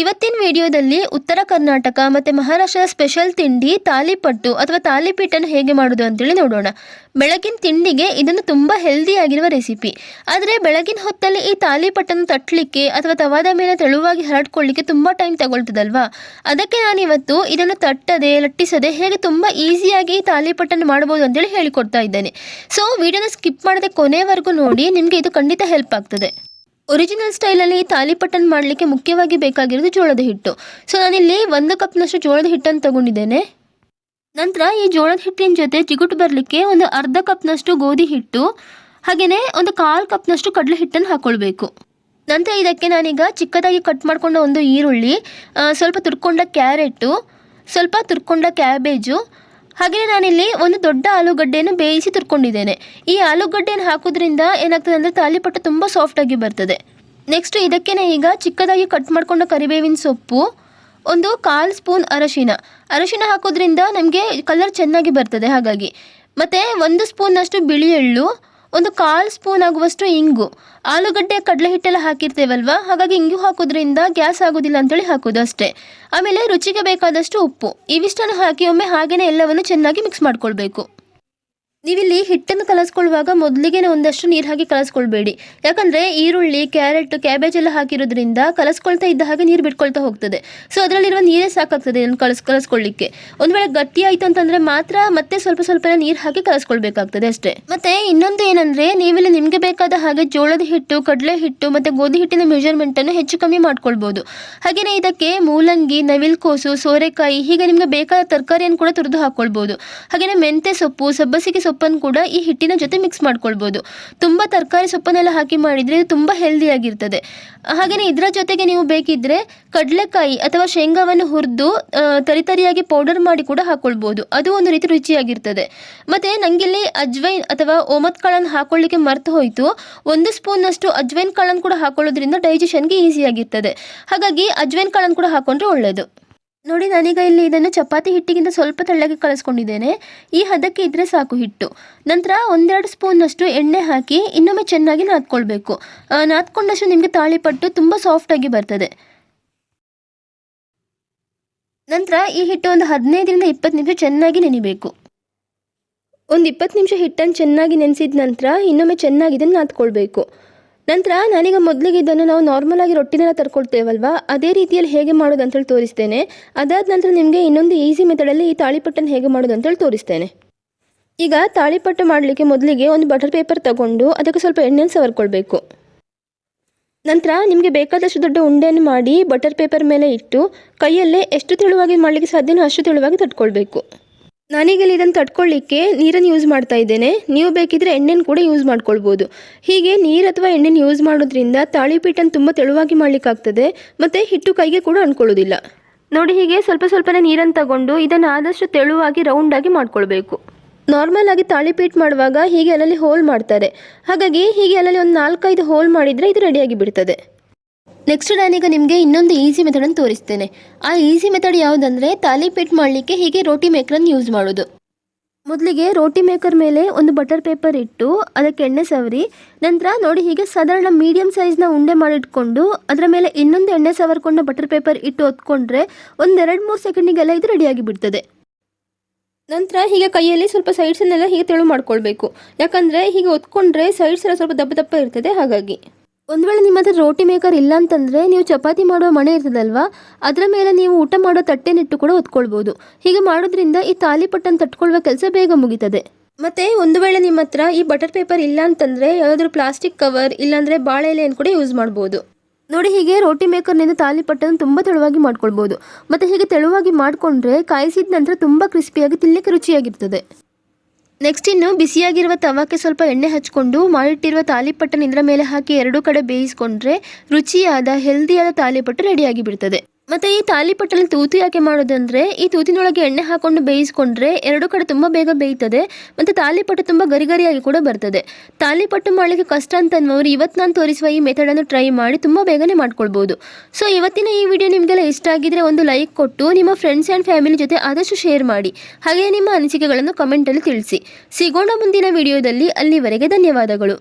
ಇವತ್ತಿನ ವಿಡಿಯೋದಲ್ಲಿ ಉತ್ತರ ಕರ್ನಾಟಕ ಮತ್ತು ಮಹಾರಾಷ್ಟ್ರದ ಸ್ಪೆಷಲ್ ತಿಂಡಿ ತಾಲಿಪಟ್ಟು ಅಥವಾ ತಾಲಿಪೀಟನ್ನು ಹೇಗೆ ಮಾಡೋದು ಅಂತೇಳಿ ನೋಡೋಣ. ಬೆಳಗಿನ ತಿಂಡಿಗೆ ಇದನ್ನು ತುಂಬ ಹೆಲ್ದಿಯಾಗಿರುವ ರೆಸಿಪಿ ಆದರೆ ಬೆಳಗಿನ ಹೊತ್ತಲ್ಲಿ ಈ ತಾಲಿಪಟ್ಟನ್ನು ತಟ್ಟಲಿಕ್ಕೆ ಅಥವಾ ತವಾದ ಮೇಲೆ ತೆಳುವಾಗಿ ಹರಡ್ಕೊಳ್ಳಿಕ್ಕೆ ತುಂಬ ಟೈಮ್ ತಗೊಳ್ತದಲ್ವಾ? ಅದಕ್ಕೆ ನಾನಿವತ್ತು ಇದನ್ನು ತಟ್ಟದೆ, ಲಟ್ಟಿಸದೆ ಹೇಗೆ ತುಂಬ ಈಸಿಯಾಗಿ ಈ ತಾಲಿಪಟ್ಟನ್ನು ಮಾಡ್ಬೋದು ಅಂತೇಳಿ ಹೇಳಿಕೊಡ್ತಾ ಇದ್ದೇನೆ. ಸೊ ವಿಡಿಯೋನ ಸ್ಕಿಪ್ ಮಾಡದೆ ಕೊನೆವರೆಗೂ ನೋಡಿ, ನಿಮಗೆ ಇದು ಖಂಡಿತ ಹೆಲ್ಪ್ ಆಗ್ತದೆ. ಒರಿಜಿನಲ್ ಸ್ಟೈಲಲ್ಲಿ ತಾಲಿಪಟ್ಟನ್ ಮಾಡಲಿಕ್ಕೆ ಮುಖ್ಯವಾಗಿ ಬೇಕಾಗಿರೋದು ಜೋಳದ ಹಿಟ್ಟು. ಸೊ ನಾನಿಲ್ಲಿ ಒಂದು ಕಪ್ನಷ್ಟು ಜೋಳದ ಹಿಟ್ಟನ್ನು ತಗೊಂಡಿದ್ದೇನೆ. ನಂತರ ಈ ಜೋಳದ ಹಿಟ್ಟಿನ ಜೊತೆ ಚಿಗುಟು ಬರಲಿಕ್ಕೆ ಒಂದು ಅರ್ಧ ಕಪ್ನಷ್ಟು ಗೋಧಿ ಹಿಟ್ಟು ಹಾಗೆಯೇ ಒಂದು ಕಾಲು ಕಪ್ನಷ್ಟು ಕಡಲೆ ಹಿಟ್ಟನ್ನು ಹಾಕ್ಕೊಳ್ಬೇಕು ನಂತರ ಇದಕ್ಕೆ ನಾನೀಗ ಚಿಕ್ಕದಾಗಿ ಕಟ್ ಮಾಡಿಕೊಂಡ ಒಂದು ಈರುಳ್ಳಿ ಸ್ವಲ್ಪ ತುರ್ಕೊಂಡ ಕ್ಯಾರೆಟು, ಸ್ವಲ್ಪ ತುರ್ಕೊಂಡ ಕ್ಯಾಬೇಜು ಹಾಗೆಯೇ ನಾನಿಲ್ಲಿ ಒಂದು ದೊಡ್ಡ ಆಲೂಗಡ್ಡೆಯನ್ನು ಬೇಯಿಸಿ ತುರ್ಕೊಂಡಿದ್ದೇನೆ. ಈ ಆಲೂಗಡ್ಡೆಯನ್ನು ಹಾಕೋದ್ರಿಂದ ಏನಾಗ್ತದೆ ಅಂದರೆ ತಾಲಿಪಟ್ಟು ತುಂಬ ಸಾಫ್ಟಾಗಿ ಬರ್ತದೆ. ನೆಕ್ಸ್ಟ್ ಇದಕ್ಕೆ ಈಗ ಚಿಕ್ಕದಾಗಿ ಕಟ್ ಮಾಡ್ಕೊಂಡ ಕರಿಬೇವಿನ ಸೊಪ್ಪು, ಒಂದು ಕಾಲು ಸ್ಪೂನ್ ಅರಶಿನ. ಅರಶಿನ ಹಾಕೋದ್ರಿಂದ ನಮಗೆ ಕಲರ್ ಚೆನ್ನಾಗಿ ಬರ್ತದೆ ಹಾಗಾಗಿ. ಮತ್ತು ಒಂದು ಸ್ಪೂನಷ್ಟು ಬಿಳಿ ಎಳ್ಳು ಒಂದು ಕಾಲು ಸ್ಪೂನ್ ಆಗುವಷ್ಟು ಇಂಗು. ಆಲೂಗಡ್ಡೆ ಕಡಲೆ ಹಿಟ್ಟೆಲ್ಲ ಹಾಕಿರ್ತೇವಲ್ವ? ಹಾಗಾಗಿ ಇಂಗು ಹಾಕೋದ್ರಿಂದ ಗ್ಯಾಸ್ ಆಗೋದಿಲ್ಲ ಅಂತೇಳಿ ಹಾಕೋದು ಅಷ್ಟೇ. ಆಮೇಲೆ ರುಚಿಗೆ ಬೇಕಾದಷ್ಟು ಉಪ್ಪು. ಇವಿಷ್ಟನ್ನು ಹಾಕಿ ಒಮ್ಮೆ ಹಾಗೆಯೇ ಎಲ್ಲವನ್ನು ಚೆನ್ನಾಗಿ ಮಿಕ್ಸ್ ಮಾಡ್ಕೊಳ್ಬೇಕು. ನೀವಿಲ್ಲಿ ಹಿಟ್ಟನ್ನು ಕಲಸ್ಕೊಳ್ಳುವಾಗ ಮೊದಲಿಗೆ ಒಂದಷ್ಟು ನೀರು ಹಾಕಿ ಕಲಸ್ಕೊಳ್ಬೇಡಿ. ಯಾಕಂದರೆ ಈರುಳ್ಳಿ, ಕ್ಯಾರೆಟ್, ಕ್ಯಾಬೇಜ್ ಎಲ್ಲ ಹಾಕಿರೋದ್ರಿಂದ ಕಲಸ್ಕೊಳ್ತಾ ಇದ್ದ ಹಾಗೆ ನೀರು ಬಿಟ್ಕೊಳ್ತಾ ಹೋಗ್ತದೆ. ಸೊ ಅದರಲ್ಲಿರುವ ನೀರೇ ಸಾಕಾಗ್ತದೆ ಇದನ್ನು ಕಲಸ್ ಕಲಸ್ಕೊಳ್ಳಿಕ್ಕೆ ಒಂದು ವೇಳೆ ಗಟ್ಟಿ ಆಯಿತು ಅಂತಂದರೆ ಮಾತ್ರ ಮತ್ತೆ ಸ್ವಲ್ಪ ಸ್ವಲ್ಪ ನೀರು ಹಾಕಿ ಕಲಸ್ಕೊಳ್ಬೇಕಾಗ್ತದೆ ಅಷ್ಟೇ. ಮತ್ತೆ ಇನ್ನೊಂದು ಏನಂದರೆ ನೀವಿಲ್ಲಿ ನಿಮಗೆ ಬೇಕಾದ ಹಾಗೆ ಜೋಳದ ಹಿಟ್ಟು, ಕಡಲೆ ಹಿಟ್ಟು ಮತ್ತು ಗೋಧಿ ಹಿಟ್ಟಿನ ಮೆಜರ್ಮೆಂಟನ್ನು ಹೆಚ್ಚು ಕಮ್ಮಿ ಮಾಡ್ಕೊಳ್ಬೋದು. ಹಾಗೆಯೇ ಇದಕ್ಕೆ ಮೂಲಂಗಿ, ನವಿಲ್ಕೋಸು, ಸೋರೆಕಾಯಿ ಹೀಗೆ ನಿಮಗೆ ಬೇಕಾದ ತರಕಾರಿಯನ್ನು ಕೂಡ ತುರಿದು ಹಾಕ್ಕೊಳ್ಬೋದು. ಹಾಗೆಯೇ ಮೆಂತ್ಯ ಸೊಪ್ಪು, ಸಬ್ಬಸಿಗೆ ಸೊಪ್ಪನ್ನು ಕೂಡ ಈ ಹಿಟ್ಟಿನ ಜೊತೆ ಮಿಕ್ಸ್ ಮಾಡ್ಕೊಳ್ಬೋದು. ತುಂಬ ತರಕಾರಿ ಸೊಪ್ಪನ್ನೆಲ್ಲ ಹಾಕಿ ಮಾಡಿದರೆ ಇದು ತುಂಬ ಹೆಲ್ದಿಯಾಗಿರ್ತದೆ ಹಾಗೆಯೇ ಇದರ ಜೊತೆಗೆ ನೀವು ಬೇಕಿದ್ದರೆ ಕಡಲೆಕಾಯಿ ಅಥವಾ ಶೇಂಗಾವನ್ನು ಹುರಿದು ತರಿತರಿಯಾಗಿ ಪೌಡರ್ ಮಾಡಿ ಕೂಡ ಹಾಕ್ಕೊಳ್ಬೋದು ಅದು ಒಂದು ರೀತಿ ರುಚಿಯಾಗಿರ್ತದೆ. ಮತ್ತು ನನಗಿಲ್ಲಿ ಅಜ್ವೈನ್ ಅಥವಾ ಓಮತ್ ಕಾಳನ್ನು ಹಾಕೊಳ್ಳಿಕ್ಕೆ ಮರ್ತು ಹೋಯಿತು. ಒಂದು ಸ್ಪೂನಷ್ಟು ಅಜ್ವೈನ್ ಕಾಳನ್ನು ಕೂಡ ಹಾಕೊಳ್ಳೋದ್ರಿಂದ ಡೈಜೆಷನ್ಗೆ ಈಸಿಯಾಗಿರ್ತದೆ ಹಾಗಾಗಿ ಅಜ್ವೈನ್ ಕಾಳನ್ನು ಕೂಡ ಹಾಕೊಂಡ್ರೆ ಒಳ್ಳೆಯದು ನೋಡಿ, ನಾನೀಗ ಇಲ್ಲಿ ಇದನ್ನು ಚಪಾತಿ ಹಿಟ್ಟಿಗಿಂತ ಸ್ವಲ್ಪ ತೆಳ್ಳಗೆ ಕಳಿಸ್ಕೊಂಡಿದ್ದೇನೆ ಈ ಹದಕ್ಕೆ ಇದ್ರೆ ಸಾಕು ಹಿಟ್ಟು. ನಂತರ ಒಂದೆರಡು ಸ್ಪೂನ್ನಷ್ಟು ಎಣ್ಣೆ ಹಾಕಿ ಇನ್ನೊಮ್ಮೆ ಚೆನ್ನಾಗಿ ನಾದ್ಕೊಳ್ಬೇಕು. ನಾದ್ಕೊಂಡಷ್ಟು ನಿಮಗೆ ತಾಳಿಪಟ್ಟು ತುಂಬ ಸಾಫ್ಟಾಗಿ ಬರ್ತದೆ. ನಂತರ ಈ ಹಿಟ್ಟು ಒಂದು ಹದಿನೈದರಿಂದ ಇಪ್ಪತ್ತು ನಿಮಿಷ ಚೆನ್ನಾಗಿ ನೆನಿಬೇಕು. ಒಂದು ಇಪ್ಪತ್ತು ನಿಮಿಷ ಹಿಟ್ಟನ್ನು ಚೆನ್ನಾಗಿ ನೆನೆಸಿದ ನಂತರ ಇನ್ನೊಮ್ಮೆ ಚೆನ್ನಾಗಿ ಇದನ್ನು ನಾದ್ಕೊಳ್ಬೇಕು. ನಂತರ ನಾನೀಗ ಮೊದಲಿಗೆ ಇದನ್ನು ನಾವು ನಾರ್ಮಲ್ ಆಗಿ ರೊಟ್ಟಿನೆಲ್ಲ ತರ್ಕೊಳ್ತೇವಲ್ವಾ? ಅದೇ ರೀತಿಯಲ್ಲಿ ಹೇಗೆ ಮಾಡೋದು ಅಂತೇಳಿ ತೋರಿಸ್ತೇನೆ. ಅದಾದ ನಂತರ ನಿಮಗೆ ಇನ್ನೊಂದು ಈಸಿ ಮೆಥಡಲ್ಲಿ ಈ ತಾಳಿಪಟ್ಟನ್ನು ಹೇಗೆ ಮಾಡೋದು ಅಂತೇಳಿ ತೋರಿಸ್ತೇನೆ. ಈಗ ತಾಳಿಪಟ್ಟು ಮಾಡಲಿಕ್ಕೆ ಮೊದಲಿಗೆ ಒಂದು ಬಟರ್ ಪೇಪರ್ ತಗೊಂಡು ಅದಕ್ಕೆ ಸ್ವಲ್ಪ ಎಣ್ಣೆಯನ್ನು ಸವರ್ಕೊಳ್ಬೇಕು. ನಂತರ ನಿಮಗೆ ಬೇಕಾದಷ್ಟು ದೊಡ್ಡ ಉಂಡೆಯನ್ನು ಮಾಡಿ ಬಟರ್ ಪೇಪರ್ ಮೇಲೆ ಇಟ್ಟು ಕೈಯಲ್ಲೇ ಎಷ್ಟು ತೆಳುವಾಗಿ ಮಾಡಲಿಕ್ಕೆ ಸಾಧ್ಯನೋ ಅಷ್ಟು ತೆಳುವಾಗಿ ತಟ್ಕೊಳ್ಬೇಕು. ನಾನೀಗ ಇಲ್ಲಿ ಇದನ್ನು ತಡ್ಕೊಳ್ಳಿಕ್ಕೆ ನೀರನ್ನು ಯೂಸ್ ಮಾಡ್ತಾ ಇದ್ದೇನೆ. ನೀವು ಬೇಕಿದ್ರೆ ಎಣ್ಣೆನ ಕೂಡ ಯೂಸ್ ಮಾಡ್ಕೊಳ್ಬೋದು. ಹೀಗೆ ನೀರು ಅಥವಾ ಎಣ್ಣೆನ ಯೂಸ್ ಮಾಡೋದ್ರಿಂದ ತಾಳಿಪೀಠನ ತುಂಬ ತೆಳುವಾಗಿ ಮಾಡಲಿಕ್ಕಾಗ್ತದೆ. ಮತ್ತು ಹಿಟ್ಟು ಕೈಗೆ ಕೂಡ ಅಂದ್ಕೊಳ್ಳೋದಿಲ್ಲ ನೋಡಿ ಹೀಗೆ ಸ್ವಲ್ಪ ಸ್ವಲ್ಪನೇ ನೀರನ್ನು ತಗೊಂಡು ಇದನ್ನು ಆದಷ್ಟು ತೆಳುವಾಗಿ ರೌಂಡಾಗಿ ಮಾಡ್ಕೊಳ್ಬೇಕು. ನಾರ್ಮಲ್ ಆಗಿ ತಾಳಿಪೀಠ ಮಾಡುವಾಗ ಹೀಗೆ ಅಲ್ಲಲ್ಲಿ ಹೋಲ್ ಮಾಡ್ತಾರೆ. ಹಾಗಾಗಿ ಹೀಗೆ ಅಲ್ಲಲ್ಲಿ ಒಂದು ನಾಲ್ಕೈದು ಹೋಲ್ ಮಾಡಿದರೆ ಇದು ರೆಡಿಯಾಗಿ ಬಿಡ್ತದೆ. ನೆಕ್ಸ್ಟ್ ನಾನೀಗ ನಿಮಗೆ ಇನ್ನೊಂದು ಈಸಿ ಮೆಥಡನ್ನು ತೋರಿಸ್ತೇನೆ. ಆ ಈಸಿ ಮೆಥಡ್ ಯಾವುದಂದ್ರೆ ತಾಲಿ ಪೇಟ್ ಮಾಡಲಿಕ್ಕೆ ಹೀಗೆ ರೋಟಿ ಮೇಕರನ್ನು ಯೂಸ್ ಮಾಡೋದು. ಮೊದಲಿಗೆ ರೋಟಿ ಮೇಕರ್ ಮೇಲೆ ಒಂದು ಬಟರ್ ಪೇಪರ್ ಇಟ್ಟು ಅದಕ್ಕೆ ಎಣ್ಣೆ ಸವರಿ, ನಂತರ ನೋಡಿ ಹೀಗೆ ಸಾಧಾರಣ ಮೀಡಿಯಂ ಸೈಜ್ನ ಉಂಡೆ ಮಾಡಿಟ್ಕೊಂಡು ಅದರ ಮೇಲೆ ಇನ್ನೊಂದು ಎಣ್ಣೆ ಸವರ್ಕೊಂಡ ಬಟರ್ ಪೇಪರ್ ಇಟ್ಟು ಹೊತ್ಕೊಂಡ್ರೆ ಒಂದೆರಡು ಮೂರು ಸೆಕೆಂಡಿಗೆಲ್ಲ ಇದು ರೆಡಿಯಾಗಿ ಬಿಡ್ತದೆ. ನಂತರ ಹೀಗೆ ಕೈಯಲ್ಲಿ ಸ್ವಲ್ಪ ಸೈಡ್ಸನ್ನೆಲ್ಲ ಹೀಗೆ ತೆಳು ಮಾಡ್ಕೊಳ್ಬೇಕು. ಯಾಕಂದರೆ ಹೀಗೆ ಒತ್ಕೊಂಡ್ರೆ ಸೈಡ್ಸ್ ಎಲ್ಲ ಸ್ವಲ್ಪ ದಪ್ಪ ದಪ್ಪ ಇರ್ತದೆ ಹಾಗಾಗಿ. ಒಂದು ವೇಳೆ ನಿಮ್ಮ ಹತ್ರ ರೋಟಿ ಮೇಕರ್ ಇಲ್ಲ ಅಂತಂದರೆ ನೀವು ಚಪಾತಿ ಮಾಡೋ ಮಣೆ ಇರ್ತದಲ್ವಾ? ಅದರ ಮೇಲೆ ನೀವು ಊಟ ಮಾಡೋ ತಟ್ಟೆನಿಟ್ಟು ಕೂಡ ಒತ್ಕೊಳ್ಬೋದು ಹೀಗೆ ಮಾಡೋದ್ರಿಂದ ಈ ತಾಲಿಪಟ್ಟನ್ನು ತಟ್ಕೊಳ್ಳುವ ಕೆಲಸ ಬೇಗ ಮುಗೀತದೆ. ಮತ್ತು ಒಂದು ವೇಳೆ ನಿಮ್ಮ ಹತ್ರ ಈ ಬಟರ್ ಪೇಪರ್ ಇಲ್ಲ ಅಂತಂದರೆ ಯಾವುದಾದ್ರೂ ಪ್ಲಾಸ್ಟಿಕ್ ಕವರ್ ಇಲ್ಲಾಂದರೆ ಬಾಳೆ ಎಲೆಯನ್ನು ಕೂಡ ಯೂಸ್ ಮಾಡ್ಬೋದು. ನೋಡಿ ಹೀಗೆ ರೋಟಿ ಮೇಕರ್ನಿಂದ ತಾಲಿಪಟ್ಟನ್ನು ತುಂಬ ತೆಳುವಾಗಿ ಮಾಡ್ಕೊಳ್ಬೋದು. ಮತ್ತು ಹೀಗೆ ತೆಳುವಾಗಿ ಮಾಡಿಕೊಂಡ್ರೆ ಕಾಯಿಸಿದ ನಂತರ ತುಂಬ ಕ್ರಿಸ್ಪಿಯಾಗಿ ತಿನ್ನಲಿಕ್ಕೆ ರುಚಿಯಾಗಿರ್ತದೆ. ನೆಕ್ಸ್ಟ್ ಇನ್ನು ಬಿಸಿಯಾಗಿರುವ ತವಕ್ಕೆ ಸ್ವಲ್ಪ ಎಣ್ಣೆ ಹಚ್ಕೊಂಡು ಮಾಡಿಟ್ಟಿರುವ ತಾಲಿಪಟ್ಟನ ಇದರ ಮೇಲೆ ಹಾಕಿ ಎರಡೂ ಕಡೆ ಬೇಯಿಸ್ಕೊಂಡ್ರೆ ರುಚಿಯಾದ ಹೆಲ್ದಿಯಾದ ತಾಲಿಪಟ್ಟು ರೆಡಿಯಾಗಿ ಬಿಡ್ತದೆ ಮತ್ತು ಈ ತಾಲಿಪಟ್ಟಲ್ಲಿ ತೂತು ಯಾಕೆ ಮಾಡೋದಂದರೆ, ಈ ತೂತಿನೊಳಗೆ ಎಣ್ಣೆ ಹಾಕೊಂಡು ಬೇಯಿಸ್ಕೊಂಡ್ರೆ ಎರಡು ಕಡೆ ತುಂಬ ಬೇಗ ಬೇಯ್ತದೆ, ಮತ್ತು ತಾಲಿಪಟ್ಟು ತುಂಬ ಗರಿಗರಿಯಾಗಿ ಕೂಡ ಬರ್ತದೆ. ತಾಲಿಪಟ್ಟು ಮಾಡಲಿಕ್ಕೆ ಕಷ್ಟ ಅಂತ ಅನ್ನೋರು ಇವತ್ತು ನಾನು ತೋರಿಸುವ ಈ ಮೆಥಡನ್ನು ಟ್ರೈ ಮಾಡಿ ತುಂಬ ಬೇಗನೆ ಮಾಡ್ಕೊಳ್ಬೋದು. ಸೊ ಇವತ್ತಿನ ಈ ವಿಡಿಯೋ ನಿಮಗೆಲ್ಲ ಇಷ್ಟ ಆಗಿದ್ರೆ ಒಂದು ಲೈಕ್ ಕೊಟ್ಟು, ನಿಮ್ಮ ಫ್ರೆಂಡ್ಸ್ ಆ್ಯಂಡ್ ಫ್ಯಾಮಿಲಿ ಜೊತೆ ಆದಷ್ಟು ಶೇರ್ ಮಾಡಿ. ಹಾಗೆಯೇ ನಿಮ್ಮ ಅನಿಸಿಕೆಗಳನ್ನು ಕಮೆಂಟಲ್ಲಿ ತಿಳಿಸಿ. ಸಿಗೋಣ ಮುಂದಿನ ವಿಡಿಯೋದಲ್ಲಿ ಅಲ್ಲಿವರೆಗೆ ಧನ್ಯವಾದಗಳು.